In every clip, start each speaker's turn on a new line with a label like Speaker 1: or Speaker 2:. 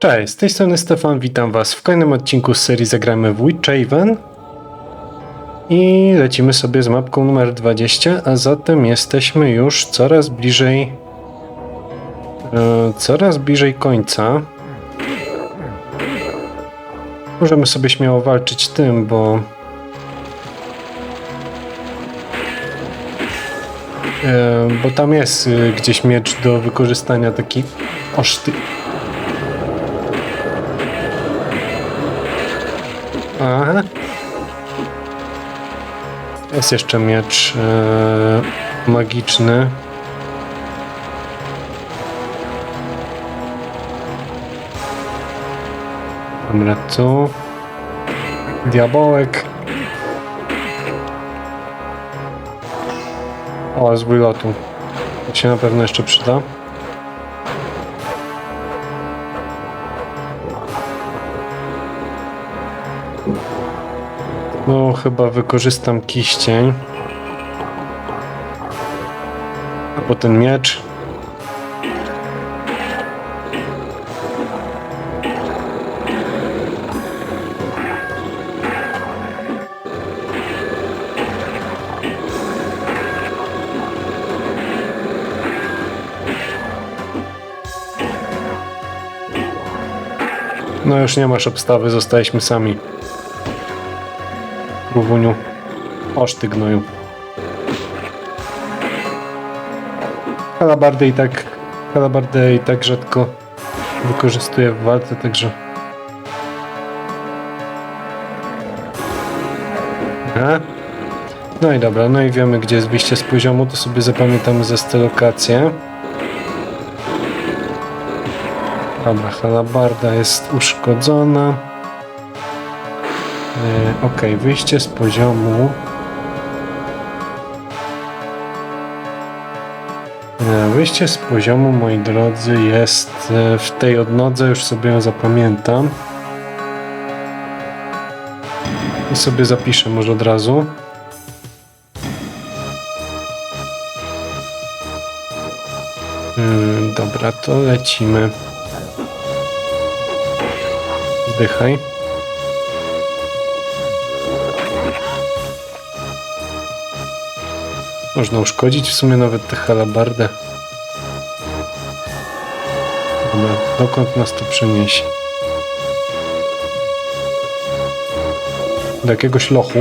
Speaker 1: Cześć, z tej strony Stefan, witam was w kolejnym odcinku z serii Zagrajmy w Witchaven i lecimy sobie z mapką numer 20, a zatem jesteśmy już coraz bliżej e, coraz bliżej końca. Możemy sobie śmiało walczyć tym, bo e, bo tam jest y, gdzieś miecz do wykorzystania taki oszty Aha. Jest jeszcze miecz e, magiczny. Dobra, tu. Diabołek. O, z wylotu. To się na pewno jeszcze przyda. No, chyba wykorzystam kiścień. Albo ten miecz. No już nie masz obstawy, zostaliśmy sami. Prówuniu. Oż ty gnoju. Halabardę i tak... Halabardę i tak rzadko wykorzystuję w walce, także... Aha. No i dobra, no i wiemy gdzie jest wyjście z poziomu, to sobie zapamiętamy ze te lokacje. Dobra, halabarda jest uszkodzona. E, ok, wyjście z poziomu. E, wyjście z poziomu, moi drodzy, jest e, w tej odnodze, już sobie ją zapamiętam. I sobie zapiszę może od razu. Dobra, to lecimy. Zdychaj. Można uszkodzić w sumie nawet tę halabardę. Dobra, dokąd nas to przeniesie? Do jakiegoś lochu.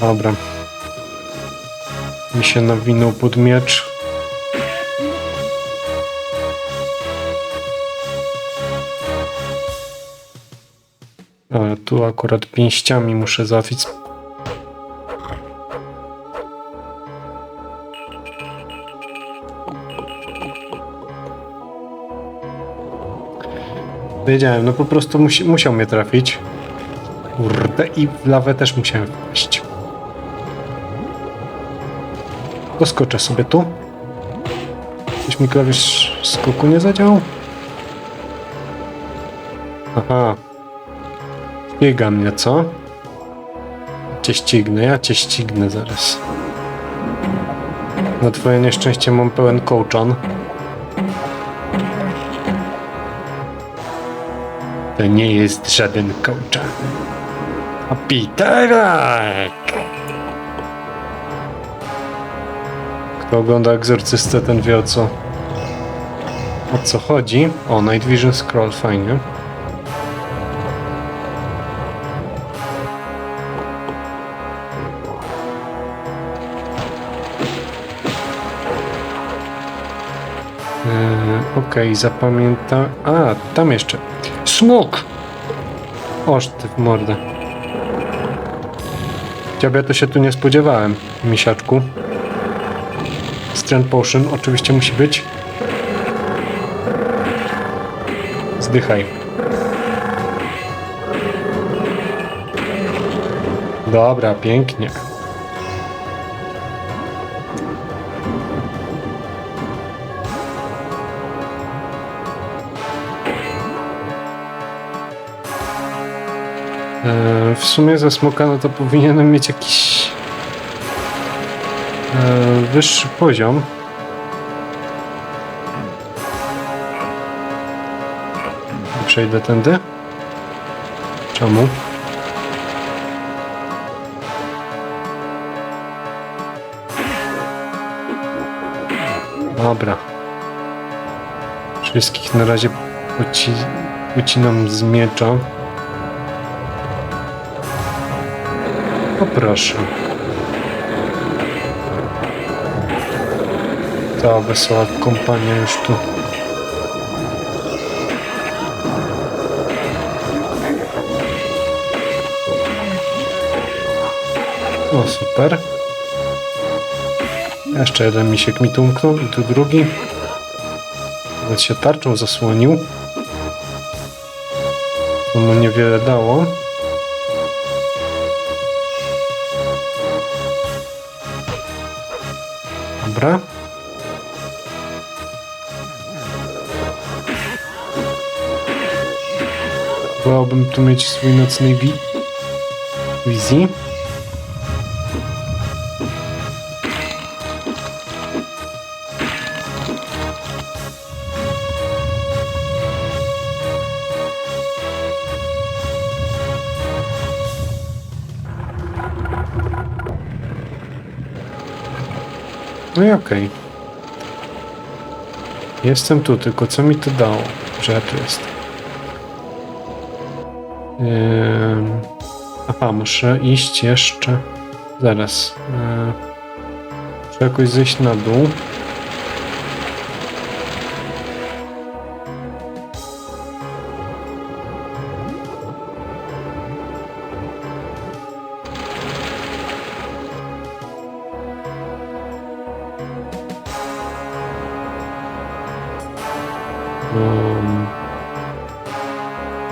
Speaker 1: Dobra. Mi się nawinął pod miecz. Tu akurat pięściami muszę załatwić. Wiedziałem, no po prostu musi, musiał mnie trafić. Kurde, i w lawę też musiałem wpaść. Doskoczę sobie tu. Coś mi klawisz skoku nie zadziałał? Aha. Biega mnie, co? Cię ścignę, ja cię ścignę zaraz. Na twoje nieszczęście mam pełen kołczan. To nie jest żaden kołczan. A Piterek! Kto ogląda egzorcystę, ten wie o co. O co chodzi. O, Night Vision Scroll, fajnie. Eee, Okej, zapamiętam. A, tam jeszcze. Smok! Oż ty w mordę. Ciebie to się tu nie spodziewałem, misiaczku. Strand Potion oczywiście musi być. Zdychaj. Dobra, pięknie. E, w sumie ze smoka no to powinienem mieć jakiś wyższy poziom. Przejdę tędy. Czemu? Dobra. Wszystkich na razie poci ucinam z miecza. O proszę. Ta wesoła kompania już tu. O, super. Jeszcze jeden misiek mi tu umknął i tu drugi. Nawet się tarczą zasłonił. To mu niewiele dało. Dobra. Wolałbym tu mieć swój nocnej wi wizji. No i okej. Jestem tu, tylko co mi to dało, że ja tu jestem? Aha, muszę iść jeszcze. Zaraz. Yy, Muszę jakoś zejść na dół.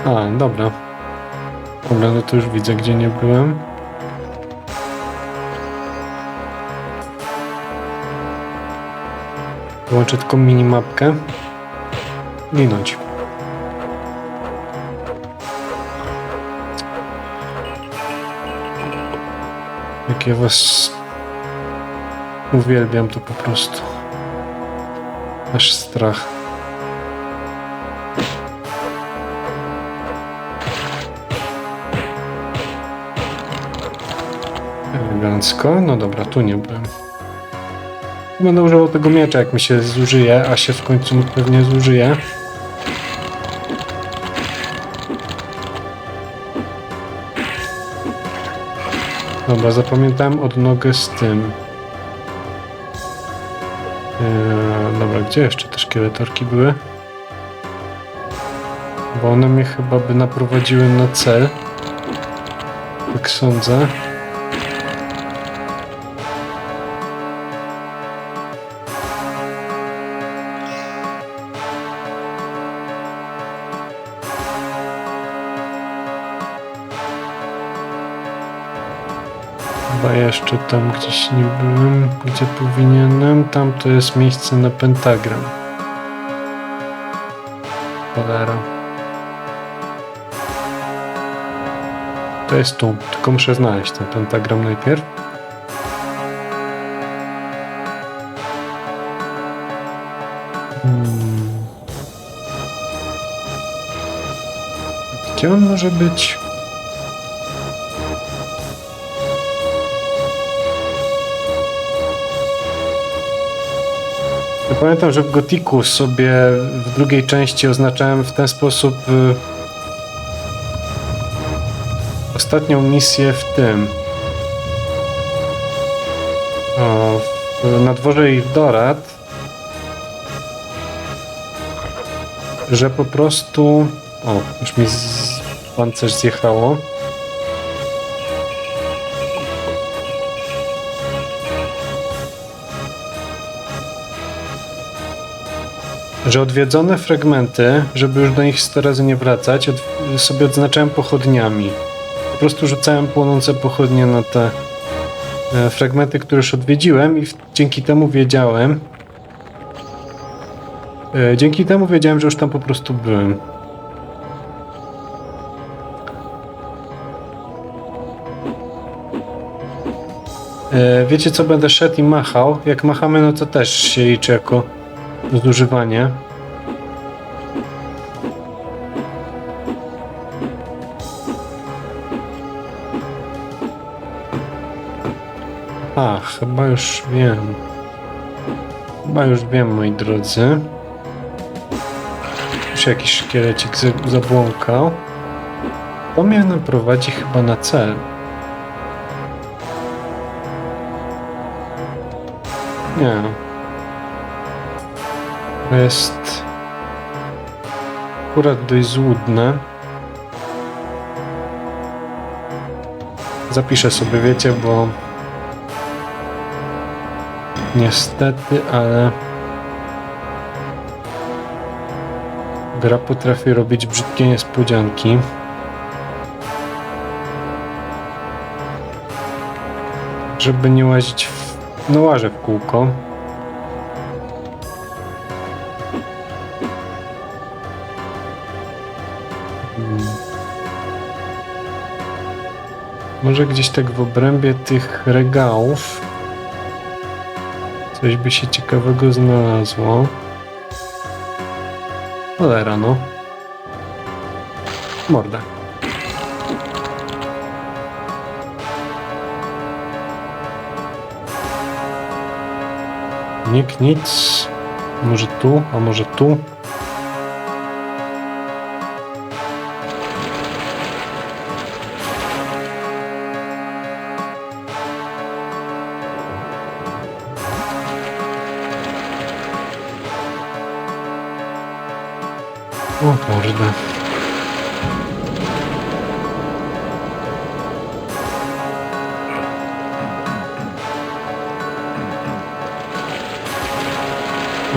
Speaker 1: A, dobra. Dobra, no to już widzę, gdzie nie byłem. Włączę tylko minimapkę. Minąć. Jak ja was uwielbiam, to po prostu aż strach. No dobra, tu nie byłem. Będę używał tego miecza, jak mi się zużyje, a się w końcu pewnie zużyje. Dobra, zapamiętałem odnogę z tym. Eee, dobra, gdzie jeszcze te szkieletorki były? Bo one mnie chyba by naprowadziły na cel. Tak sądzę. Chyba jeszcze tam gdzieś nie byłem, gdzie powinienem. Tam to jest miejsce na pentagram. Cholera. To jest tu, tylko muszę znaleźć ten pentagram najpierw. Hmm. Gdzie on może być? Pamiętam, że w Gotiku sobie w drugiej części oznaczałem w ten sposób y, ostatnią misję w tym. O, na dworze Ildorat. Że po prostu. O, już mi z pancerz zjechało. że odwiedzone fragmenty, żeby już do nich 100 razy nie wracać, od, sobie odznaczałem pochodniami. Po prostu rzucałem płonące pochodnie na te e, fragmenty, które już odwiedziłem i w, dzięki temu wiedziałem, e, dzięki temu wiedziałem, że już tam po prostu byłem. E, wiecie co, będę szedł i machał. Jak machamy, no to też się liczy jako zużywanie. A, chyba już wiem. Chyba już wiem, moi drodzy. Już jakiś szkielecik za- zabłąkał. To mnie naprowadzi chyba na cel. Nie. Jest akurat dość złudne. Zapiszę sobie, wiecie, bo niestety, ale gra potrafi robić brzydkie niespodzianki. Żeby nie łazić w... no łażę w kółko. Może gdzieś tak w obrębie tych regałów coś by się ciekawego znalazło. Cholera, no. Morda. Nikt nic. Może tu, a może tu. Kurde.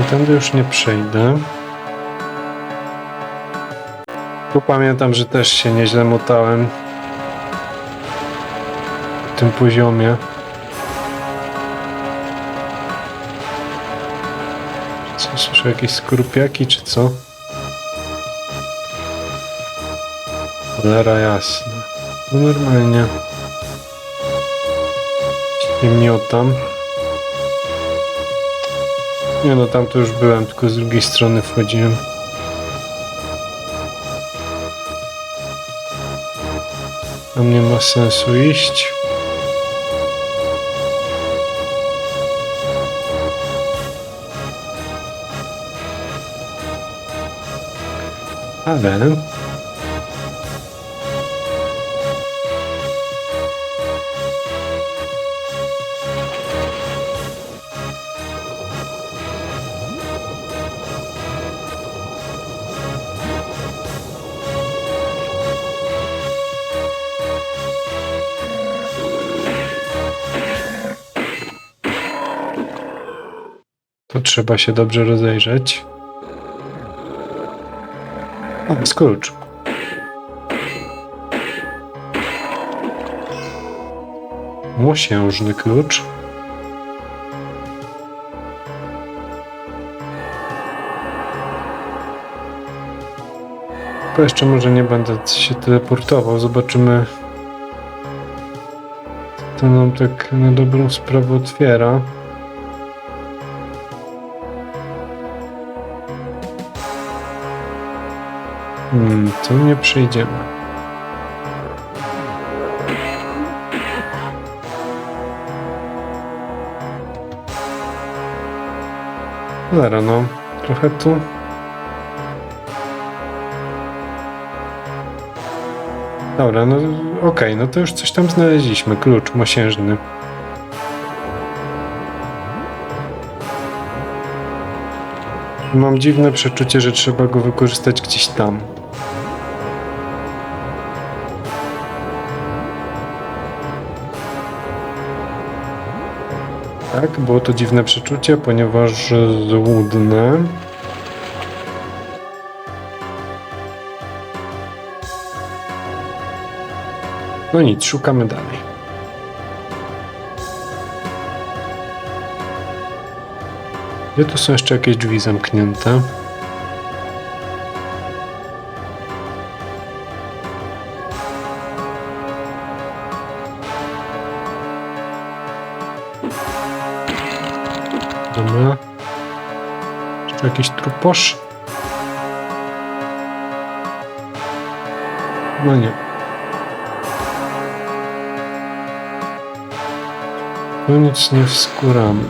Speaker 1: I tędy już nie przejdę. Tu pamiętam, że też się nieźle motałem w tym poziomie. Co, słyszę jakieś skorupiaki czy co? Cholera jasna. No normalnie. Nie miotam. Nie no, tam to już byłem, tylko z drugiej strony wchodziłem. Tam nie ma sensu iść. To trzeba się dobrze rozejrzeć. O, jest klucz. Mosiężny klucz. To jeszcze może nie będę się teleportował. Zobaczymy. co nam tak na dobrą sprawę otwiera. Hmm, tu nie przejdziemy. Dobra, no, trochę tu. Dobra, no okej, no to już coś tam znaleźliśmy. Klucz mosiężny. Mam dziwne przeczucie, że trzeba go wykorzystać gdzieś tam. Tak, było to dziwne przeczucie, ponieważ złudne. No nic, szukamy dalej. Gdzie tu są jeszcze jakieś drzwi zamknięte? Tu jakiś truposz? No nie. Tu nic nie wskuramy.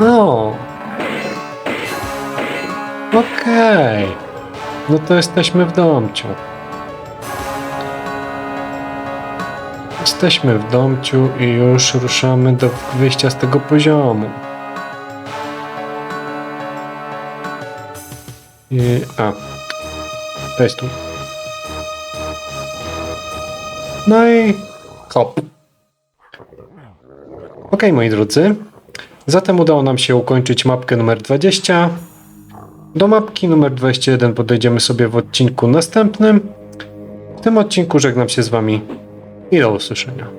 Speaker 1: O! Okej. No to jesteśmy w domciu. Jesteśmy w domciu i już ruszamy do wyjścia z tego poziomu. I... A. To jest tu. No i... Hop. Ok, moi drodzy. Zatem udało nam się ukończyć mapkę numer 20. Do mapki numer 21 podejdziemy sobie w odcinku następnym. W tym odcinku żegnam się z Wami i do usłyszenia.